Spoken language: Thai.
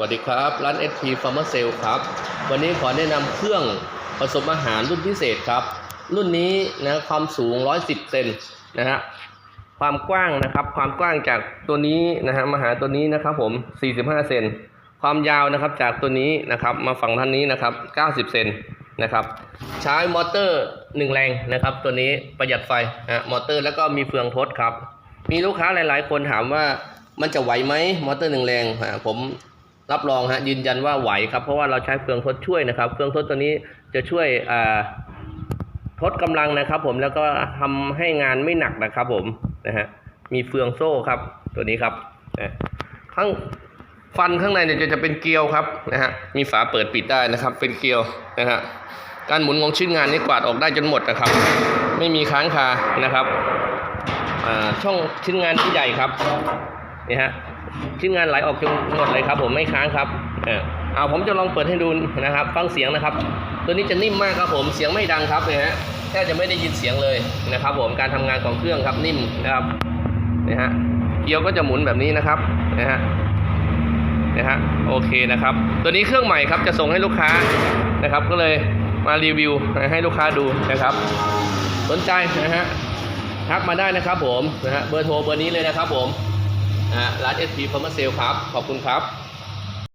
วัสดีครับ ร้าน SP Farmer Sale ครับ วันนี้ขอแนะนำเครื่องผสมอาหารรุ่นพิเศษครับ รุ่นนี้นะความสูง 110 เซนนะฮะความกว้างนะครับ ความกว้างจากตัวนี้นะฮะมาหาตัวนี้นะครับผม 45 เซนความยาวนะครับจากตัวนี้นะครับ มาฝั่งท่านนี้นะครับ 90 เซนนะครับ ใช้มอเตอร์ 1 แรงนะครับ ตัวนี้ประหยัดไฟนะมอเตอร์แล้วก็มีเฟืองทดครับ มีลูกค้าหลาย ๆ คนถามว่ามันจะไหวไหมมอเตอร์หนึ่งแรงผม รับรองฮะยืนยันว่าไหวครับ เพราะว่าเราใช้เฟืองทดช่วยนะครับเฟืองทดตัวนี้จะช่วยทดกำลังนะครับ ผมแล้วก็ทำให้งานไม่หนักนะครับผมนะฮะมีเฟืองโซ่ครับตัวนี้ครับนะข้างฟันข้างในเนี่ยจะเป็นเกลียวครับนะฮะมีฝาเปิดปิดได้นะครับ เป็นเกลียวนะฮะการหมุนของชิ้นงานนี่กวาดออกได้จนหมดนะครับ ไม่มีค้างคานะครับช่องชิ้นงานที่ใหญ่ครับ นี่ฮะชิ้นงานไหลออกจนหมดเลยครับ ผมไม่ค้างครับเออเอาผมจะลองเปิดให้ดูนะครับ ฟังเสียงนะครับ ตัวนี้จะนิ่มมากครับผมเสียงไม่ดังครับเนี่ยฮะแทบจะไม่ได้ยินเสียงเลยนะครับ ผมการทำงานของเครื่องครับนิ่มนะครับนี่ฮะเกียวก็จะหมุนแบบนี้นะครับนะฮะนะฮะโอเคนะครับ ตัวนี้เครื่องใหม่ครับจะส่งให้ลูกค้านะครับ ก็เลยมารีวิวให้ลูกค้าดูนะครับ สนใจนะฮะทักมาได้นะครับผมนะฮะเบอร์โทรเบอร์นี้เลยนะครับผม นะร้าน SP Farmer Sale ครับ ขอบคุณครับ